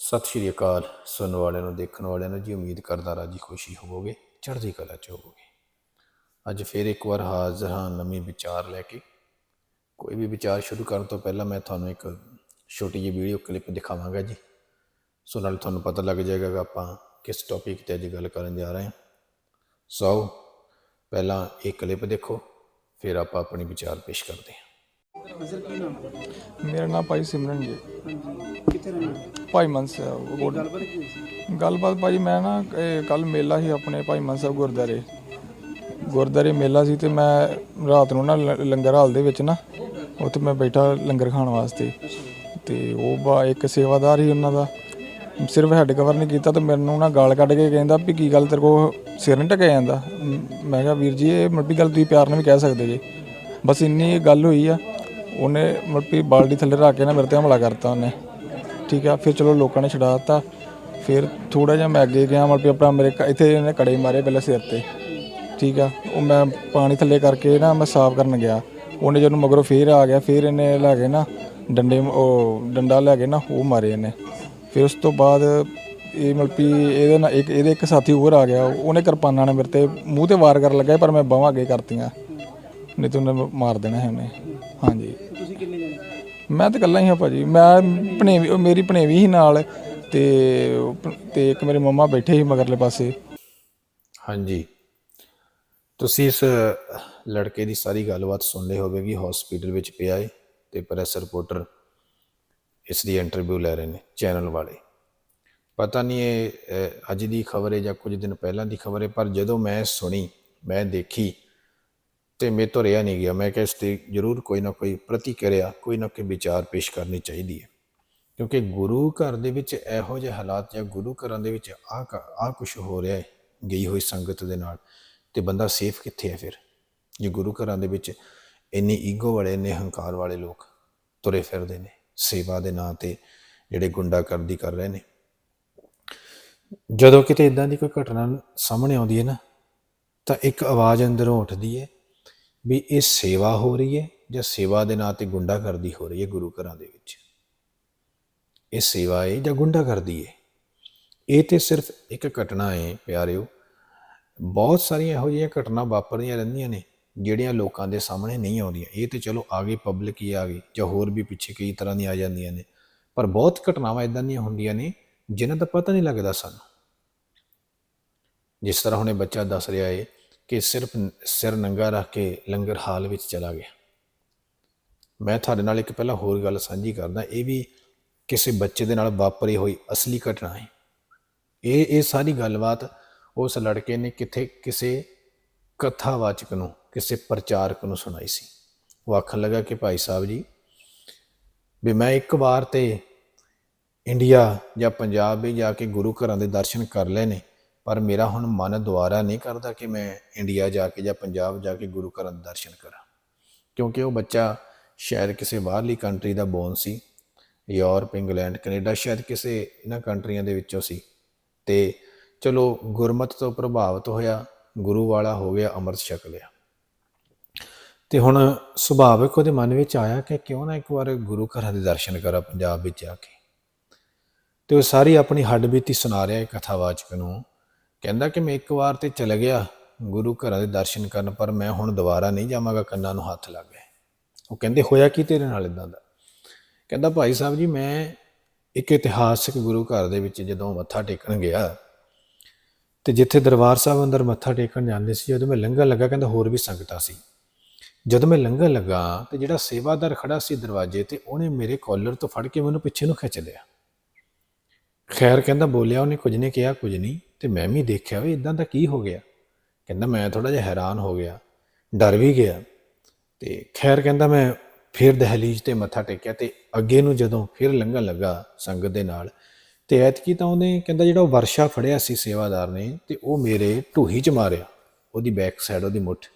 ਸਤਿ ਸ਼੍ਰੀ ਅਕਾਲ। ਸੁਣਨ ਵਾਲਿਆਂ ਨੂੰ ਦੇਖਣ ਵਾਲਿਆਂ ਨੂੰ ਜੀ ਉਮੀਦ ਕਰਦਾ ਰਾਜੀ ਖੁਸ਼ੀ ਹੋਵੋਗੇ ਚੜ੍ਹਦੀ ਕਲਾ ਚ ਹੋਵੋਗੇ। ਅੱਜ ਫਿਰ ਇੱਕ ਵਾਰ ਹਾਜ਼ਰ ਹਾਂ ਨਵੀਂ ਵਿਚਾਰ ਲੈ ਕੇ। ਕੋਈ ਵੀ ਵਿਚਾਰ ਸ਼ੁਰੂ ਕਰਨ ਤੋਂ ਪਹਿਲਾਂ ਮੈਂ ਤੁਹਾਨੂੰ ਇੱਕ ਛੋਟੀ ਜਿਹੀ ਵੀਡੀਓ ਕਲਿੱਪ ਦਿਖਾਵਾਂਗਾ ਜੀ। ਸੋ ਨਾਲ ਤੁਹਾਨੂੰ ਪਤਾ ਲੱਗ ਜਾਏਗਾ ਕਿ ਆਪਾਂ ਕਿਸ ਟੌਪਿਕ ਤੇ ਅੱਜ ਗੱਲ ਕਰਨ ਜਾ ਰਹੇ ਹਾਂ। ਸੋ ਆਓ, ਪਹਿਲਾਂ ਇਹ ਕਲਿੱਪ ਦੇਖੋ ਫਿਰ ਆਪਾਂ ਆਪਣੀ ਵਿਚਾਰ ਪੇਸ਼ ਕਰਦੇ ਹਾਂ। ਅਸਲ ਕੀ ਨਾਮ ਹੈ? ਮੇਰਾ ਨਾਮ ਭਾਈ ਸਿਮਰਨ ਜੀ। ਹਾਂਜੀ। ਕਿੱਥੇ ਰਹਿੰਦੇ ਹੋ? ਭਾਈ ਮਨ ਸਾਹਿਬ ਗੱਲਬਾਤ ਕੀ ਹੋਈ ਸੀ? ਗੱਲਬਾਤ ਭਾਈ ਮੈਂ ਨਾ ਕੱਲ ਮੇਲਾ ਸੀ ਆਪਣੇ ਭਾਈ ਮਨ ਸਾਹਿਬ ਗੁਰਦਾਰੇ ਗੁਰਦਾਰੇ ਮੇਲਾ ਸੀ ਤੇ ਮੈਂ ਰਾਤ ਨੂੰ ਨਾ ਲ- ਲੰਗਰ ਹਾਲ ਦੇ ਵਿੱਚ ਨਾ ਉੱਥੇ ਮੈਂ ਬੈਠਾ ਲੰਗਰ ਖਾਣ ਵਾਸਤੇ। ਤੇ ਉਹ ਬਾ ਇੱਕ ਸੇਵਾਦਾਰ ਹੀ ਉਹਨਾਂ ਦਾ। ਸਿਰਫ ਹੈਡ ਕਵਰ ਨਹੀਂ ਕੀਤਾ ਤੇ ਮੈਨੂੰ ਨਾ ਗਾਲ ਕੱਢ ਕੇ ਕਹਿੰਦਾ ਵੀ ਕੀ ਗੱਲ ਤੇਰੇ ਕੋ ਸਿਰ ਨਹੀਂ ਟਕਿਆ ਜਾਂਦਾ। ਮ- ਮੈਂ ਕਿਹਾ ਵੀਰ ਜੀ ਇਹ ਮੱਟੀ ਗੱਲ ਤੁਸੀਂ ਪਿਆਰ ਨਾਲ ਵੀ ਕਹਿ ਸਕਦੇ ਜੇ। ਬਸ ਇੰਨੀ ਗੱਲ ਹੋਈ ਆ ਉਹਨੇ ਮੱਟੀ ਬਾਲਟੀ ਥੱਲੇ ਰੱਖ ਕੇ ਨਾ ਮੇਰੇ ਤੇ ਹਮਲਾ ਕਰਤਾ ਉਹਨੇ। ਠੀਕ ਆ, ਫਿਰ ਚਲੋ ਲੋਕਾਂ ਨੇ ਛਡਾ ਦਿੱਤਾ। ਫਿਰ ਥੋੜਾ ਜਿਹਾ ਮੈਂ ਅੱਗੇ ਗਿਆ, ਮਤਲਬ ਆਪਣਾ ਮੇਰੇ ਕ- ਇੱਥੇ ਇਹਨੇ ਕੜੇ ਮਾਰੇ ਪਹਿਲਾਂ ਸਿਰ ਤੇ। ਠੀਕ ਆ, ਉਹ ਮੈਂ ਪਾਣੀ ਥੱਲੇ ਕਰਕੇ ਨਾ ਮੈਂ ਸਾਫ਼ ਕਰਨ ਗਿਆ। ਉਹਨੇ ਜਦੋਂ ਮਗਰੋਂ ਫੇਰ ਆ ਗਿਆ, ਫਿਰ ਇਹਨੇ ਲੈ ਕੇ ਨਾ ਡੰਡੇ ਉਹ ਡੰਡਾ ਲੈ ਕੇ ਨਾ ਉਹ ਮਾਰੇ ਇਹਨੇ। ਫਿਰ ਉਸ ਤੋਂ ਬਾਅਦ ਇਹ ਮਤਲਬ ਵੀ ਇਹਦੇ ਨਾਲ ਇੱਕ, ਇਹਦੇ ਇੱਕ ਸਾਥੀ ਹੋਰ ਆ ਗਿਆ। ਉਹਨੇ ਕਿਰਪਾਨਾਂ ਨੇ ਮੇਰੇ ਤੇ ਮੂੰਹ ਤੇ ਵਾਰ ਕਰਨ ਲੱਗਾ ਪਰ ਮੈਂ ਬਾਹਾਂ ਅੱਗੇ ਕਰਤੀਆਂ। ਨਹੀਂ ਤਾਂ ਉਹਨੇ ਮਾਰ ਦੇਣਾ ਸੀ ਉਹਨੇ। ਹਾਂਜੀ। ਮੈਂ ਤਾਂ ਇਕੱਲਾ ਹੀ ਹਾਂ ਭਾਜੀ। ਮੈਂ ਭਣੇਵੀ ਉਹ ਮੇਰੀ ਭਣੇਵੀ ਹੀ ਨਾਲ ਤੇ ਉਹ ਭ- ਤੇ ਇੱਕ ਮੇਰੇ ਮੰਮਾ ਬੈਠੇ ਸੀ ਮਗਰਲੇ ਪਾਸੇ। ਹਾਂਜੀ। ਤੁਸੀਂ ਇਸ ਲੜਕੇ ਦੀ ਸਾਰੀ ਗੱਲਬਾਤ ਸੁਣ ਲਈ ਹੋਵੇਗੀ ਹਸਪੀਟਲ ਵਿੱਚ ਪਿਆ ਹੈ ਤੇ ਪ੍ਰੈਸ ਰਿਪੋਰਟਰ ਇਸ ਦੀ ਇੰਟਰਵਿਊ ਲੈ ਰਹੇ ਨੇ ਚੈਨਲ ਵਾਲੇ। ਪਤਾ ਨਹੀਂ ਇਹ ਅਹ, ਅੱਜ ਦੀ ਖਬਰ ਹੈ ਜਾਂ ਕੁਝ ਦਿਨ ਪਹਿਲਾਂ ਦੀ ਖਬਰ ਹੈ ਪਰ ਜਦੋਂ ਮੈਂ ਸੁਣੀ ਮੈਂ ਦੇਖੀ ਤੇ ਮੇਰੇ ਤੋਂ ਰਿਹਾ ਨਹੀਂ ਗਿਆ। ਮੈਂ ਕਿਹਾ ਇਸ ਤੇ ਜ਼ਰੂਰ ਕੋਈ ਨਾ ਕੋਈ ਪ੍ਰਤੀਕਿਰਿਆ, ਕੋਈ ਨਾ ਕੋਈ ਵਿਚਾਰ ਪੇਸ਼ ਕਰਨੀ ਚਾਹੀਦੀ ਹੈ। ਕਿਉਂਕਿ ਗੁਰੂ ਘਰ ਦੇ ਵਿੱਚ ਇਹੋ ਜਿਹੇ ਹਾਲਾਤ ਜਾਂ ਗੁਰੂ ਘਰਾਂ ਦੇ ਵਿੱਚ ਆ ਆ ਕੁਝ ਹੋ ਰਿਹਾ ਹੈ, ਗਈ ਹੋਈ ਸੰਗਤ ਦੇ ਨਾਲ। ਤੇ ਬੰਦਾ ਸੇਫ ਕਿੱਥੇ ਹੈ ਫਿਰ? ਜੇ ਗੁਰੂ ਘਰਾਂ ਦੇ ਵਿੱਚ ਇੰਨੇ ਈਗੋ ਵਾਲੇ, ਇੰਨੇ ਹੰਕਾਰ ਵਾਲੇ ਲੋਕ ਤੁਰੇ ਫਿਰਦੇ ਨੇ, ਸੇਵਾ ਦੇ ਨਾਂ ਤੇ ਜਿਹੜੇ ਗੁੰਡਾਗਰਦੀ ਕਰ ਰਹੇ ਨੇ। ਜਦੋਂ ਕਿਤੇ ਇਦਾਂ ਦੀ ਕੋਈ ਘਟਨਾ ਸਾਹਮਣੇ ਆਉਂਦੀ ਹੈ ਨਾ, ਤਾਂ ਇੱਕ ਆਵਾਜ਼ ਅੰਦਰੋਂ ਉੱਠਦੀ ਹੈ ਵੀ ਇਹ ਸੇਵਾ ਹੋ ਰਹੀ ਹੈ ਜਾਂ ਸੇਵਾ ਦੇ ਨਾਂ ਤੇ ਗੁੰਡਾਗਰਦੀ ਹੋ ਰਹੀ ਹੈ ਗੁਰੂ ਘਰਾਂ ਦੇ ਵਿੱਚ? ਇਹ ਸੇਵਾ ਹੈ ਜਾਂ ਗੁੰਡਾਗਰਦੀ ਹੈ? ਇਹ ਤੇ ਸਿਰਫ ਇੱਕ ਘਟਨਾ ਹੈ ਪਿਆਰਿਓ। ਬਹੁਤ ਸਾਰੀਆਂ ਇਹੋ ਜਿਹੀਆਂ ਘਟਨਾ ਵਾਪਰਦੀਆਂ ਰਹਿੰਦੀਆਂ ਨੇ, ਜਿਹੜੀਆਂ ਲੋਕਾਂ ਦੇ ਸਾਹਮਣੇ ਨਹੀਂ ਆਉਂਦੀਆਂ। ਇਹ ਤੇ ਚਲੋ ਆ ਗਈ ਪਬਲਿਕ ਹੀ ਆ ਗਈ ਜਾਂ ਹੋਰ ਵੀ ਪਿੱਛੇ ਕਈ ਤਰ੍ਹਾਂ ਦੀਆਂ ਆ ਜਾਂਦੀਆਂ ਨੇ। ਪਰ ਬਹੁਤ ਘਟਨਾਵਾਂ ਇਦਾਂ ਦੀਆਂ ਹੁੰਦੀਆਂ ਨੇ, ਜਿਨ੍ਹਾਂ ਦਾ ਪਤਾ ਨਹੀਂ ਲੱਗਦਾ ਸਾਨੂੰ। ਜਿਸ ਤਰ੍ਹਾਂ ਹੁਣੇ ਬੱਚਾ ਦੱਸ ਰਿਹਾ ਏ ਕਿ ਸਿਰਫ ਸਿਰ ਨੰਗਾ ਰੱਖ ਕੇ ਲੰਗਰ ਹਾਲ ਵਿੱਚ ਚਲਾ ਗਿਆ। ਮੈਂ ਤੁਹਾਡੇ ਨਾਲ ਇੱਕ ਪਹਿਲਾਂ ਹੋਰ ਗੱਲ ਸਾਂਝੀ ਕਰਦਾ, ਇਹ ਵੀ ਕਿਸੇ ਬੱਚੇ ਦੇ ਨਾਲ ਵਾਪਰੀ ਹੋਈ ਅਸਲੀ ਘਟਨਾ ਹੈ। ਇਹ ਇਹ ਸਾਰੀ ਗੱਲਬਾਤ ਉਸ ਲੜਕੇ ਨੇ ਕਿਥੇ ਕਿਸੇ ਕਥਾਵਾਚਕ ਨੂੰ, ਕਿਸੇ ਪ੍ਰਚਾਰਕ ਨੂੰ ਸੁਣਾਈ ਸੀ। ਉਹ ਆਖਣ ਲੱਗਾ ਕਿ ਭਾਈ ਸਾਹਿਬ ਜੀ, ਵੀ ਮੈਂ ਇੱਕ ਵਾਰ ਤੇ ਇੰਡੀਆ ਜਾਂ ਪੰਜਾਬ ਵੀ ਜਾ ਕੇ ਗੁਰੂ ਘਰਾਂ ਦੇ ਦਰਸ਼ਨ ਕਰ ਲਏ ਨੇ ਪਰ ਮੇਰਾ ਹੁਣ ਮਨ ਦੁਆਰਾ ਨਹੀਂ ਕਰਦਾ ਕਿ ਮੈਂ ਇੰਡੀਆ ਜਾ ਕੇ ਜਾਂ ਪੰਜਾਬ ਜਾ ਕੇ ਗੁਰੂ ਘਰਾਂ ਦੇ ਦਰਸ਼ਨ ਕਰਾਂ। ਕਿਉਂਕਿ ਉਹ ਬੱਚਾ ਸ਼ਾਇਦ ਕਿਸੇ ਬਾਹਰਲੀ ਕੰਟਰੀ ਦਾ ਬੋਨ ਸੀ। ਯੂਰਪ ਇੰਗਲੈਂਡ ਕੈਨੇਡਾ ਸ਼ਾਇਦ ਕਿਸੇ ਇਹਨਾਂ ਕੰਟਰੀਆਂ ਦੇ ਵਿੱਚੋਂ ਸੀ। ਤੇ ਚਲੋ ਗੁਰਮਤ ਤੋਂ ਪ੍ਰਭਾਵਿਤ ਹੋਇਆ, ਗੁਰੂ ਵਾਲਾ ਹੋ ਗਿਆ, ਅੰਮ੍ਰਿਤ ਛਕ ਲਿਆ। ਤੇ ਹੁਣ ਸੁਭਾਵਿਕ ਉਹਦੇ ਮਨ ਵਿੱਚ ਆਇਆ ਕਿ ਕਿਉਂ ਨਾ ਇੱਕ ਵਾਰ ਗੁਰੂ ਘਰਾਂ ਦੇ ਦਰਸ਼ਨ ਕਰਾਂ, ਪੰਜਾਬ ਵਿੱਚ ਜਾ ਕੇ। ਤੇ ਉਹ ਸਾਰੀ ਆਪਣੀ ਹੱਡਬੀਤੀ ਸੁਣਾ ਰਿਹਾ ਹੈ ਕਥਾਵਾਚਕ ਨੂੰ। ਕਹਿੰਦਾ ਕਿ ਮੈਂ ਇੱਕ ਵਾਰ ਤੇ ਚਲਾ ਗਿਆ ਗੁਰੂ ਘਰਾਂ ਦੇ ਦਰਸ਼ਨ ਕਰਨ, ਪਰ ਮੈਂ ਹੁਣ ਦੁਬਾਰਾ ਨਹੀਂ ਜਾਵਾਂਗਾ, ਕੰਨਾਂ ਨੂੰ ਹੱਥ ਲੱਗ ਗਏ ਉਹ ਕਹਿੰਦੇ, ਹੋਇਆ ਕੀ ਤੇਰੇ ਨਾਲ ਇਦਾਂ ਦਾ? ਕਹਿੰਦਾ, ਭਾਈ ਸਾਹਿਬ ਜੀ, ਮੈਂ ਇੱਕ ਇਤਿਹਾਸਕ ਗੁਰੂ ਘਰ ਦੇ ਵਿੱਚ ਜਦੋਂ ਮੱਥਾ ਟੇਕਣ ਗਿਆ ਤੇ ਜਿੱਥੇ ਦਰਬਾਰ ਸਾਹਿਬ ਅੰਦਰ ਮੱਥਾ ਟੇਕਣ ਜਾਂਦੇ ਸੀ ਜਦੋਂ ਮੈਂ ਲੰਘਣ ਲੱਗਾ, ਕਹਿੰਦਾ ਹੋਰ ਵੀ ਸੰਗਤਾਂ ਸੀ। ਜਦੋਂ ਮੈਂ ਲੰਘਣ ਲੱਗਾ ਤੇ ਜਿਹੜਾ ਸੇਵਾਦਾਰ ਖੜਾ ਸੀ ਦਰਵਾਜ਼ੇ ਤੇ, ਉਹਨੇ ਮੇਰੇ ਕਾਲਰ ਤੋਂ ਫੜ ਕੇ ਮੈਨੂੰ ਪਿੱਛੇ ਨੂੰ ਖਿੱਚ ਲਿਆ। ਖੈਰ ਕਹਿੰਦਾ, ਬੋਲਿਆ ਉਹਨੇ, ਕੁਝ ਨਹੀਂ ਕਿਹਾ, ਕੁਝ ਨਹੀਂ। ਤੇ ਮੈਂ ਵੀ ਦੇਖਿਆ ਵੀ ਇਦਾਂ ਦਾ ਕੀ ਹੋ ਗਿਆ। ਕਹਿੰਦਾ ਮੈਂ ਥੋੜਾ ਜਿਹਾ ਹੈਰਾਨ ਹੋ ਗਿਆ, ਡਰ ਵੀ ਗਿਆ ਤੇ ਖੈਰ ਕਹਿੰਦਾ ਮੈਂ ਫਿਰ ਦਹਲੀਜ਼ ਤੇ ਮੱਥਾ ਟੇਕਿਆ ਤੇ ਅੱਗੇ ਨੂੰ ਜਦੋਂ ਫਿਰ ਲੰਘਣ ਲੱਗਾ ਸੰਗਤ ਦੇ ਨਾਲ ਤੇ ਐਤਕੀ ਤਾਂ ਉਹਨੇ ਕਹਿੰਦਾ ਜਿਹੜਾ ਉਹ ਵਰਸ਼ਾ ਫੜਿਆ ਸੀ ਸੇਵਾਦਾਰ ਨੇ ਤੇ ਉਹ ਮੇਰੇ ਢੂਹੀ 'ਚ ਮਾਰਿਆ, ਉਹਦੀ ਬੈਕ ਸਾਈਡ ਉਹਦੀ ਮੁੱਠ।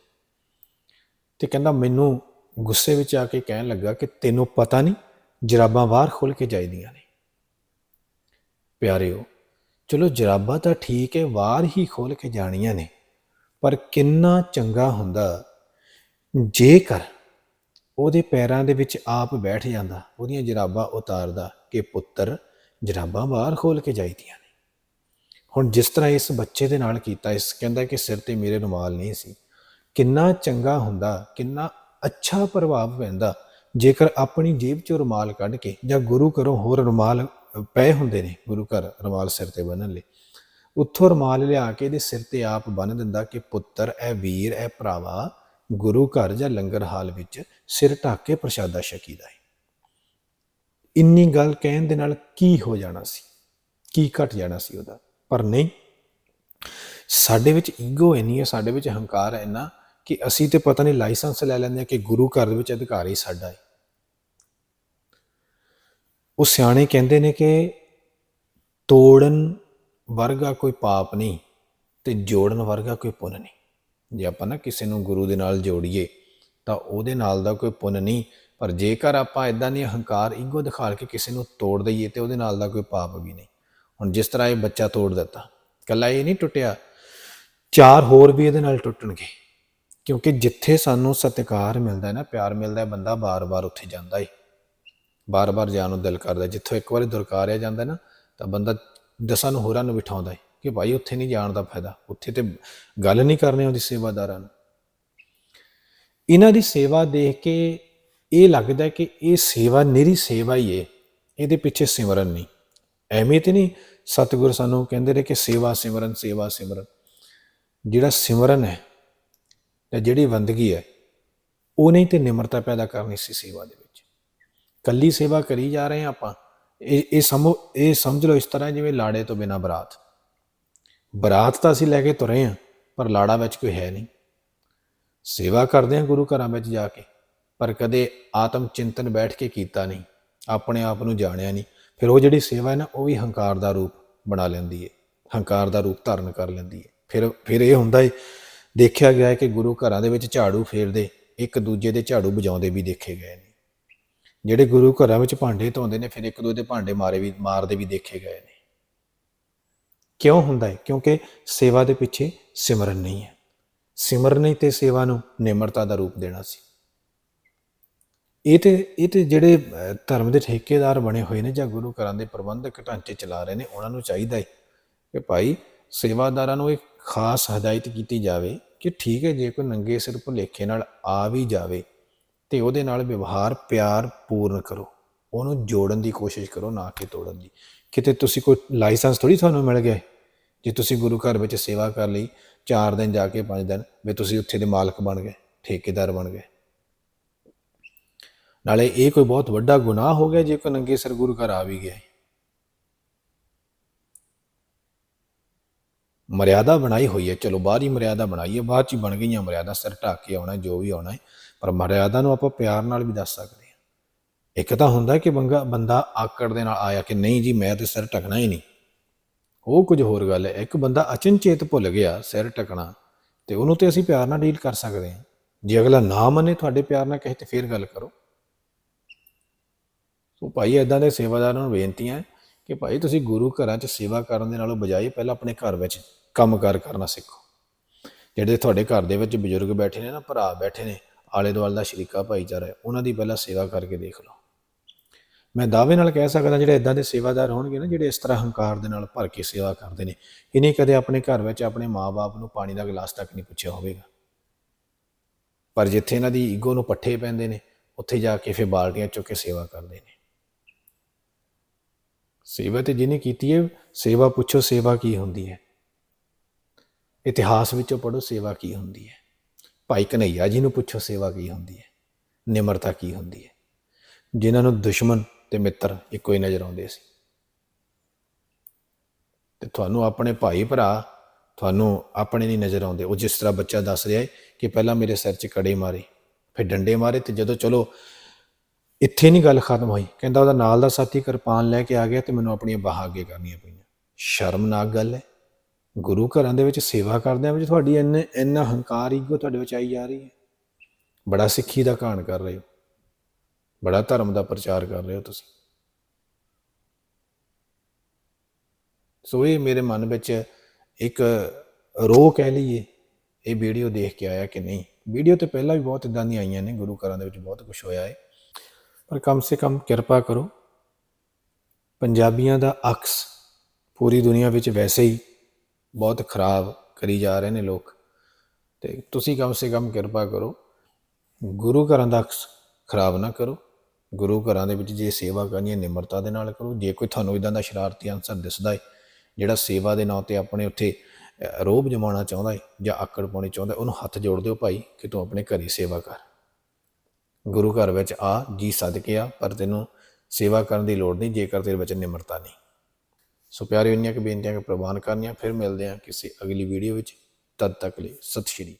ਤੇ ਕਹਿੰਦਾ ਮੈਨੂੰ ਗੁੱਸੇ ਵਿੱਚ ਆ ਕੇ ਕਹਿਣ ਲੱਗਾ ਕਿ ਤੈਨੂੰ ਪਤਾ ਨਹੀਂ ਜਰਾਬਾਂ ਬਾਹਰ ਖੋਲ ਕੇ ਜਾਈਦੀਆਂ ਨੇ। ਪਿਆਰਿਓ ਚਲੋ ਜਰਾਬਾਂ ਤਾਂ ਠੀਕ ਹੈ ਬਾਹਰ ਹੀ ਖੋਲ ਕੇ ਜਾਣੀਆਂ ਨੇ, ਪਰ ਕਿੰਨਾ ਚੰਗਾ ਹੁੰਦਾ। ਜੇਕਰ ਉਹਦੇ ਪੈਰਾਂ ਦੇ ਵਿੱਚ ਆਪ ਬੈਠ ਜਾਂਦਾ, ਉਹਦੀਆਂ ਜਰਾਬਾਂ ਉਤਾਰਦਾ ਕਿ ਪੁੱਤਰ, ਜਰਾਬਾਂ ਬਾਹਰ ਖੋਲ ਕੇ ਜਾਈਦੀਆਂ ਨੇ। ਹੁਣ ਜਿਸ ਤਰ੍ਹਾਂ ਇਸ ਬੱਚੇ ਦੇ ਨਾਲ ਕੀਤਾ, ਇਸ ਕਹਿੰਦਾ ਕਿ ਸਿਰ ਤੇ ਮੇਰੇ ਰੁਮਾਲ ਨਹੀਂ ਸੀ, ਕਿੰਨਾ ਚੰਗਾ ਹੁੰਦਾ, ਕਿੰਨਾ ਅੱਛਾ ਪ੍ਰਭਾਵ ਪੈਂਦਾ, ਜੇਕਰ ਆਪਣੀ ਜੇਬ ਚੋਂ ਰੁਮਾਲ ਕੱਢ ਕੇ ਜਾਂ ਗੁਰੂ ਘਰੋਂ ਹੋਰ ਰੁਮਾਲ ਪਏ ਹੁੰਦੇ ਨੇ ਗੁਰੂ ਘਰ ਰੁਮਾਲ ਸਿਰ ਤੇ ਬੰਨਣ ਲਈ। ਉੱਥੋਂ ਰੁਮਾਲ ਲਿਆ ਕੇ ਇਹਦੇ ਸਿਰ ਤੇ ਆਪ ਬੰਨ ਦਿੰਦਾ ਕਿ ਪੁੱਤਰ ਐ ਵੀਰ ਐ ਭਰਾਵਾ, ਗੁਰੂ ਘਰ ਜਾਂ ਲੰਗਰ ਹਾਲ ਵਿੱਚ ਸਿਰ ਢੱਕ ਕੇ ਪ੍ਰਸ਼ਾਦਾ ਛਕੀਦਾ ਹੈ ਇੰਨੀ ਗੱਲ ਕਹਿਣ ਦੇ ਨਾਲ ਕੀ ਹੋ ਜਾਣਾ ਸੀ? ਕੀ ਘਟ ਜਾਣਾ ਸੀ ਉਹਦਾ? ਪਰ ਨਹੀਂ। ਸਾਡੇ ਵਿੱਚ ਈਗੋ ਇੰਨੀ ਹੈ, ਸਾਡੇ ਵਿੱਚ ਹੰਕਾਰ ਹੈ ਇੰਨਾ ਕਿ ਅਸੀਂ ਤੇ ਪਤਾ ਨਹੀਂ ਲਾਇਸੈਂਸ ਲੈ ਲੈਂਦੇ ਹਾਂ ਕਿ ਗੁਰੂ ਘਰ ਦੇ ਵਿੱਚ ਹੀ ਸਾਡਾ ਹੈ ਉਹ ਸਿਆਣੇ ਕਹਿੰਦੇ ਨੇ ਕਿ ਤੋੜਨ ਵਰਗਾ ਕੋਈ ਪਾਪ ਨਹੀਂ ਤੇ ਜੋੜਨ ਵਰਗਾ ਕੋਈ ਪੁੰਨ ਨਹੀਂ। ਜੇ ਆਪਾਂ ਨਾ ਕਿਸੇ ਨੂੰ ਗੁਰੂ ਦੇ ਨਾਲ ਜੋੜੀਏ ਤਾਂ ਉਹਦੇ ਨਾਲ ਦਾ ਕੋਈ ਪੁੰਨ ਨਹੀਂ, ਪਰ ਜੇਕਰ ਆਪਾਂ ਇਦਾਂ ਦੀ ਹੰਕਾਰ ਈਗੋ ਦਿਖਾ ਕੇ ਕਿਸੇ ਨੂੰ ਤੋੜ ਦਈਏ ਤੇ ਉਹਦੇ ਨਾਲ ਦਾ ਕੋਈ ਪਾਪ ਵੀ ਨਹੀਂ। ਹੁਣ ਜਿਸ ਤਰ੍ਹਾਂ ਇਹ ਬੱਚਾ ਤੋੜ ਦਿੱਤਾ, ਕੱਲਾ ਇਹ ਨਹੀਂ ਟੁੱਟਿਆ, ਚਾਰ ਹੋਰ ਵੀ ਇਹਦੇ ਨਾਲ ਟੁੱਟਣਗੇ, ਕਿਉਂਕਿ ਜਿੱਥੇ ਸਾਨੂੰ ਸਤਿਕਾਰ ਮਿਲਦਾ ਹੈ ਨਾ, ਪਿਆਰ ਮਿਲਦਾ ਹੈ, ਬੰਦਾ ਬਾਰ-ਬਾਰ ਉੱਥੇ ਜਾਂਦਾ ਹੈ ਬਾਰ-ਬਾਰ ਜਾਣ ਨੂੰ ਦਿਲ ਕਰਦਾ। ਜਿੱਥੋਂ ਇੱਕ ਵਾਰੀ ਦੁਰਕਾਰਿਆ ਜਾਂਦਾ ਨਾ, ਤਾਂ ਬੰਦਾ ਦਸਾਂ ਨੂੰ ਹੋਰਾਂ ਨੂੰ ਬਿਠਾਉਂਦਾ ਹੈ ਕਿ ਭਾਈ ਉੱਥੇ ਨਹੀਂ ਜਾਣ ਦਾ ਫਾਇਦਾ। ਉੱਥੇ ਤੇ ਗੱਲ ਨਹੀਂ ਕਰਨੀ ਉਹਦੀ ਸੇਵਾਦਾਰਾਂ ਨੂੰ। ਇਹਨਾਂ ਦੀ ਸੇਵਾ ਦੇਖ ਕੇ ਇਹ ਲੱਗਦਾ ਕਿ ਇਹ ਸੇਵਾ ਨਿਰੀ ਸੇਵਾ ਹੀ ਹੈ। ਇਹਦੇ ਪਿੱਛੇ ਸਿਮਰਨ ਨਹੀਂ। ਐਵੇਂ ਤੇ ਨਹੀਂ ਸਤਿਗੁਰ ਸਾਨੂੰ ਕਹਿੰਦੇ ਨੇ ਕਿ ਸੇਵਾ ਸਿਮਰਨ ਸੇਵਾ ਸਿਮਰਨ। ਜਿਹੜਾ ਸਿਮਰਨ ਹੈ ਤੇ ਜਿਹੜੀ ਬੰਦਗੀ ਹੈ, ਉਹ ਨਹੀਂ ਤੇ ਨਿਮਰਤਾ ਪੈਦਾ ਕਰਨੀ ਸੀ ਸੇਵਾ ਦੇ ਵਿੱਚ। ਕੱਲੀ ਸੇਵਾ ਕਰੀ ਜਾ ਰਹੇ ਹਾਂ ਆਪਾਂ। ਇਹ ਇਹ ਸਮਝ ਇਹ ਸਮਝ ਲਓ ਇਸ ਤਰ੍ਹਾਂ ਜਿਵੇਂ ਲਾੜੇ ਤੋਂ ਬਿਨਾ ਬਰਾਤ। ਬਰਾਤ ਤਾਂ ਅਸੀਂ ਲੈ ਕੇ ਤੁਰੇ ਹਾਂ, ਪਰ ਲਾੜਾ ਵਿੱਚ ਕੋਈ ਹੈ ਨਹੀਂ। ਸੇਵਾ ਕਰਦੇ ਹਾਂ ਗੁਰੂ ਘਰਾਂ ਵਿੱਚ ਜਾ ਕੇ, ਪਰ ਕਦੇ ਆਤਮ ਚਿੰਤਨ ਬੈਠ ਕੇ ਕੀਤਾ ਨਹੀਂ, ਆਪਣੇ ਆਪ ਨੂੰ ਜਾਣਿਆ ਨਹੀਂ। ਫਿਰ ਉਹ ਜਿਹੜੀ ਸੇਵਾ ਹੈ ਨਾ, ਉਹ ਵੀ ਹੰਕਾਰ ਦਾ ਰੂਪ ਬਣਾ ਲੈਂਦੀ ਹੈ, ਹੰਕਾਰ ਦਾ ਰੂਪ ਧਾਰਨ ਕਰ ਲੈਂਦੀ ਹੈ। ਫਿਰ ਫਿਰ ਇਹ ਹੁੰਦਾ ਹੈ, ਦੇਖਿਆ ਗਿਆ ਹੈ ਕਿ ਗੁਰੂ ਘਰਾਂ ਦੇ ਵਿੱਚ ਝਾੜੂ ਫੇਰਦੇ, ਇੱਕ ਦੂਜੇ ਦੇ ਝਾੜੂ ਵਜਾਉਂਦੇ ਵੀ ਦੇਖੇ ਗਏ ਨੇ। ਜਿਹੜੇ ਗੁਰੂ ਘਰਾਂ ਵਿੱਚ ਭਾਂਡੇ ਧੋਂਦੇ ਨੇ, ਫਿਰ ਇੱਕ ਦੂਜੇ ਦੇ ਭਾਂਡੇ ਮਾਰੇ ਵੀ, ਮਾਰਦੇ ਵੀ ਦੇਖੇ ਗਏ ਨੇ। ਕਿਉਂ ਹੁੰਦਾ ਹੈ ਕਿਉਂਕਿ ਸੇਵਾ ਦੇ ਪਿੱਛੇ ਸਿਮਰਨ ਨਹੀਂ ਹੈ। ਸਿਮਰਨ ਹੀ ਤੇ ਸੇਵਾ ਨੂੰ ਨਿਮਰਤਾ ਦਾ ਰੂਪ ਦੇਣਾ ਸੀ। ਇਹ ਤੇ ਇਹ ਤੇ ਜਿਹੜੇ ਧਰਮ ਦੇ ਠੇਕੇਦਾਰ ਬਣੇ ਹੋਏ ਨੇ ਜਾਂ ਗੁਰੂ ਘਰਾਂ ਦੇ ਪ੍ਰਬੰਧਕ ਢਾਂਚੇ ਚਲਾ ਰਹੇ ਨੇ, ਉਹਨਾਂ ਨੂੰ ਚਾਹੀਦਾ ਹੈ ਕਿ ਭਾਈ ਸੇਵਾਦਾਰਾਂ ਨੂੰ ਇੱਕ ਖਾਸ ਹਦਾਇਤ ਕੀਤੀ ਜਾਵੇ ਕਿ ਠੀਕ ਹੈ, ਜੇ ਕੋਈ ਨੰਗੇ ਸਿਰ ਭੁਲੇਖੇ ਨਾਲ ਆ ਵੀ ਜਾਵੇ ਤੇ ਉਹਦੇ ਨਾਲ ਵਿਵਹਾਰ ਪਿਆਰ ਪੂਰਨ ਕਰੋ। ਉਹਨੂੰ ਜੋੜਨ ਦੀ ਕੋਸ਼ਿਸ਼ ਕਰੋ, ਨਾ ਕਿ ਤੋੜਨ ਦੀ। ਕਿਤੇ ਤੁਸੀਂ ਕੋਈ ਲਾਇਸੈਂਸ ਥੋੜੀ ਤੁਹਾਨੂੰ ਮਿਲ ਗਿਆ ਜੇ ਤੁਸੀਂ ਗੁਰੂ ਘਰ ਵਿੱਚ ਸੇਵਾ ਕਰ ਲਈ 4 ਦਿਨ ਜਾ ਕੇ 5 ਦਿਨ, ਵੀ ਤੁਸੀਂ ਉੱਥੇ ਦੇ ਮਾਲਕ ਬਣ ਗਏ, ਠੇਕੇਦਾਰ ਬਣ ਗਏ। ਨਾਲੇ ਇਹ ਕੋਈ ਬਹੁਤ ਵੱਡਾ ਗੁਨਾਹ ਹੋ ਗਿਆ ਜੇ ਕੋਈ ਨੰਗੇ ਸਰ ਗੁਰੂ ਘਰ ਆ ਵੀ ਗਿਆ ਮਰਿਆਦਾ ਬਣਾਈ ਹੋਈ ਹੈ। ਚਲੋ ਬਾਹਰ ਹੀ ਮਰਿਆਦਾ ਬਣਾਈ ਹੈ, ਬਾਅਦ ਚ ਬਣ ਗਈਆਂ ਮਰਿਆਦਾ, ਸਿਰ ਢੱਕ ਕੇ ਆਉਣਾ, ਜੋ ਵੀ ਆਉਣਾ ਹੈ। ਪਰ ਮਰਿਆਦਾ ਨੂੰ ਆਪਾਂ ਪਿਆਰ ਨਾਲ ਵੀ ਦੱਸ ਸਕਦੇ ਹਾਂ। ਇੱਕ ਤਾਂ ਹੁੰਦਾ ਕਿ ਬੰਗਾ ਬੰਦਾ ਆਕੜ ਦੇ ਨਾਲ ਆਇਆ ਕਿ ਨਹੀਂ ਜੀ, ਮੈਂ ਤੇ ਸਿਰ ਢਕਣਾ ਹੀ ਨਹੀਂ। ਉਹ ਕੁਝ ਹੋਰ ਗੱਲ ਹੈ। ਇੱਕ ਬੰਦਾ ਅਚਨਚੇਤ ਭੁੱਲ ਗਿਆ, ਸਿਰ ਢਕਣਾ, ਤੇ ਉਹਨੂੰ ਤੇ ਅਸੀਂ ਪਿਆਰ ਨਾਲ ਡੀਲ ਕਰ ਸਕਦੇ ਹਾਂ। ਜੇ ਅਗਲਾ ਨਾ ਮੰਨੇ ਤੁਹਾਡੇ ਪਿਆਰ ਨਾਲ ਕਹੇ ਤੇ ਫੇਰ ਗੱਲ ਕਰੋ। ਸੋ ਭਾਈ ਇਦਾਂ ਦੇ ਸੇਵਾਦਾਰਾਂ ਨੂੰ ਬੇਨਤੀਆਂ ਹੈ ਕਿ ਭਾਈ ਤੁਸੀਂ ਗੁਰੂ ਘਰਾਂ 'ਚ ਸੇਵਾ ਕਰਨ ਦੇ ਨਾਲੋਂ ਬਜਾਏ ਪਹਿਲਾਂ ਆਪਣੇ ਘਰ ਵਿੱਚ ਕੰਮਕਾਰ ਕਰਨਾ ਸਿੱਖੋ। ਜਿਹੜੇ ਤੁਹਾਡੇ ਘਰ ਦੇ ਵਿੱਚ ਬਜ਼ੁਰਗ ਬੈਠੇ ਨੇ ਨਾ, ਭਰਾ ਬੈਠੇ ਨੇ ਆਲੇ ਦੁਆਲੇ ਦਾ ਸ਼ਰੀਕਾ ਭਾਈਚਾਰਾ ਹੈ, ਉਹਨਾਂ ਦੀ ਪਹਿਲਾਂ ਸੇਵਾ ਕਰਕੇ ਦੇਖ ਲਓ। ਮੈਂ ਦਾਅਵੇ ਨਾਲ ਕਹਿ ਸਕਦਾ ਜਿਹੜੇ ਇਦਾਂ ਦੇ ਸੇਵਾਦਾਰ ਹੋਣਗੇ ਨਾ, ਜਿਹੜੇ ਇਸ ਤਰ੍ਹਾਂ ਹੰਕਾਰ ਦੇ ਨਾਲ ਭਰ ਕੇ ਸੇਵਾ ਕਰਦੇ ਨੇ, ਇਹਨੇ ਕਦੇ ਆਪਣੇ ਘਰ ਵਿੱਚ ਆਪਣੇ ਮਾਪੇ ਨੂੰ ਪਾਣੀ ਦਾ ਗਲਾਸ ਤੱਕ ਨਹੀਂ ਪੁੱਛਿਆ ਹੋਵੇਗਾ। ਪਰ ਜਿੱਥੇ ਇਹਨਾਂ ਦੀ ਈਗੋ ਨੂੰ ਪੱਠੇ ਪੈਂਦੇ ਨੇ, ਉੱਥੇ ਜਾ ਕੇ ਫਿਰ ਬਾਲਟੀਆਂ ਚੁੱਕ ਕੇ ਸੇਵਾ ਕਰਦੇ ਨੇ। ਸੇਵਾ ਤੇ ਜਿਹਨੇ ਕੀਤੀ ਹੈ, ਸੇਵਾ ਪੁੱਛੋ ਸੇਵਾ ਕੀ ਹੁੰਦੀ ਹੈ। ਇਤਿਹਾਸ ਵਿੱਚੋਂ ਪੜੋ ਸੇਵਾ ਕੀ ਹੁੰਦੀ ਹੈ। ਭਾਈ ਕਨਈਆ ਜੀ ਨੂੰ ਪੁੱਛੋ ਸੇਵਾ ਕੀ ਹੁੰਦੀ ਹੈ, ਨਿਮਰਤਾ ਕੀ ਹੁੰਦੀ ਹੈ? ਜਿਨ੍ਹਾਂ ਨੂੰ ਦੁਸ਼ਮਣ ਤੇ ਮਿੱਤਰ ਇੱਕੋ ਹੀ ਨਜ਼ਰ ਆਉਂਦੇ ਸੀ। ਤੇ ਤੁਹਾਨੂੰ ਆਪਣੇ ਭਾਈ ਭਰਾ ਤੁਹਾਨੂੰ ਆਪਣੇ ਨਹੀਂ ਨਜ਼ਰ ਆਉਂਦੇ। ਉਹ ਜਿਸ ਤਰ੍ਹਾਂ ਬੱਚਾ ਦੱਸ ਰਿਹਾ ਹੈ ਕਿ ਪਹਿਲਾਂ ਮੇਰੇ ਸਿਰ 'ਚ ਕੜੇ ਮਾਰੇ, ਫਿਰ ਡੰਡੇ ਮਾਰੇ ਤੇ ਜਦੋਂ ਚਲੋ ਇੱਥੇ ਨਹੀਂ ਗੱਲ ਖਤਮ ਹੋਈ, ਕਹਿੰਦਾ ਉਹਦਾ ਨਾਲ ਦਾ ਸਾਥੀ ਕਿਰਪਾਨ ਲੈ ਕੇ ਆ ਗਿਆ ਤੇ ਮੈਨੂੰ ਆਪਣੀਆਂ ਬਾਹਾਂ ਅੱਗੇ ਕਰਨੀਆਂ ਪਈਆਂ। ਸ਼ਰਮਨਾਕ ਗੱਲ ਹੈ। ਗੁਰੂ ਘਰਾਂ ਦੇ ਵਿੱਚ ਸੇਵਾ ਕਰਦਿਆਂ ਵਿੱਚ ਤੁਹਾਡੀ ਇੰਨੇ, ਇੰਨਾ ਹੰਕਾਰ ਈਗੋ ਤੁਹਾਡੇ ਵਿੱਚ ਆਈ ਜਾ ਰਹੀ ਹੈ। ਬੜਾ ਸਿੱਖੀ ਦਾ ਕਾਣ ਕਰ ਰਹੇ ਹੋ। ਬੜਾ ਧਰਮ ਦਾ ਪ੍ਰਚਾਰ ਕਰ ਰਹੇ ਹੋ ਤੁਸੀਂ। ਸੋ ਇਹ ਮੇਰੇ ਮਨ ਵਿੱਚ ਇੱਕ ਰੋਹ ਕਹਿ ਲਈਏ, ਇਹ ਵੀਡੀਓ ਦੇਖ ਕੇ ਆਇਆ ਕਿ ਨਹੀਂ? ਵੀਡੀਓ ਤੇ ਪਹਿਲਾਂ ਵੀ ਬਹੁਤ ਇਦਾਂ ਦੀਆਂ ਆਈਆਂ ਨੇ, ਗੁਰੂ ਘਰਾਂ ਦੇ ਵਿੱਚ ਬਹੁਤ ਕੁਝ ਹੋਇਆ ਹੈ। ਪਰ ਕਮ ਸੇ ਕਮ ਕਿਰਪਾ ਕਰੋ। ਪੰਜਾਬੀਆਂ ਦਾ ਅਕਸ ਪੂਰੀ ਦੁਨੀਆ ਵਿੱਚ ਵੈਸੇ ਹੀ ਬਹੁਤ ਖਰਾਬ ਕਰੀ ਜਾ ਰਹੇ ਨੇ ਲੋਕ। ਤੇ ਤੁਸੀਂ ਕਮ ਸੇ ਕਮ ਕਿਰਪਾ ਕਰੋ ਗੁਰੂ ਘਰਾਂ ਦਾ ਖਰਾਬ ਨਾ ਕਰੋ। ਗੁਰੂ ਘਰਾਂ ਦੇ ਵਿੱਚ ਜੇ ਸੇਵਾ ਕਰਨੀ ਹੈ ਨਿਮਰਤਾ ਦੇ ਨਾਲ ਕਰੋ। ਜੇ ਕੋਈ ਤੁਹਾਨੂੰ ਇਦਾਂ ਦਾ ਸ਼ਰਾਰਤੀ ਅਨਸਰ ਦਿਸਦਾ ਹੈ ਜਿਹੜਾ ਸੇਵਾ ਦੇ ਨਾਂ ਤੇ ਆਪਣੇ ਉੱਥੇ ਅਹ, ਜਮਾਉਣਾ ਚਾਹੁੰਦਾ ਹੈ ਜਾਂ ਆਕੜ ਪਾਉਣੀ ਚਾਹੁੰਦਾ ਉਹਨੂੰ ਹੱਥ ਜੋੜ ਦਿਓ ਭਾਈ ਕਿ ਤੂੰ ਆਪਣੇ ਘਰੀ ਸੇਵਾ ਕਰ। ਗੁਰੂ ਘਰ ਵਿੱਚ ਆ ਜੀ ਸਦਕੇ ਆ ਪਰ ਤੈਨੂੰ ਸੇਵਾ ਕਰਨ ਦੀ ਲੋੜ ਨਹੀਂ ਜੇਕਰ ਤੇਰੇ ਵਿੱਚ ਨਿਮਰਤਾ ਨਹੀਂ। ਸੋ ਪਿਆਰੇ ਇੰਨੀਆਂ ਕੁ ਬੇਨਤੀਆਂ, ਕਿ ਪ੍ਰਵਾਨ ਕਰਨੀਆਂ, ਫਿਰ ਮਿਲਦੇ ਹਾਂ ਕਿਸੇ ਅਗਲੀ ਵੀਡੀਓ ਵਿੱਚ। ਤਦ ਤੱਕ ਲਈ ਸਤਿ ਸ਼੍ਰੀ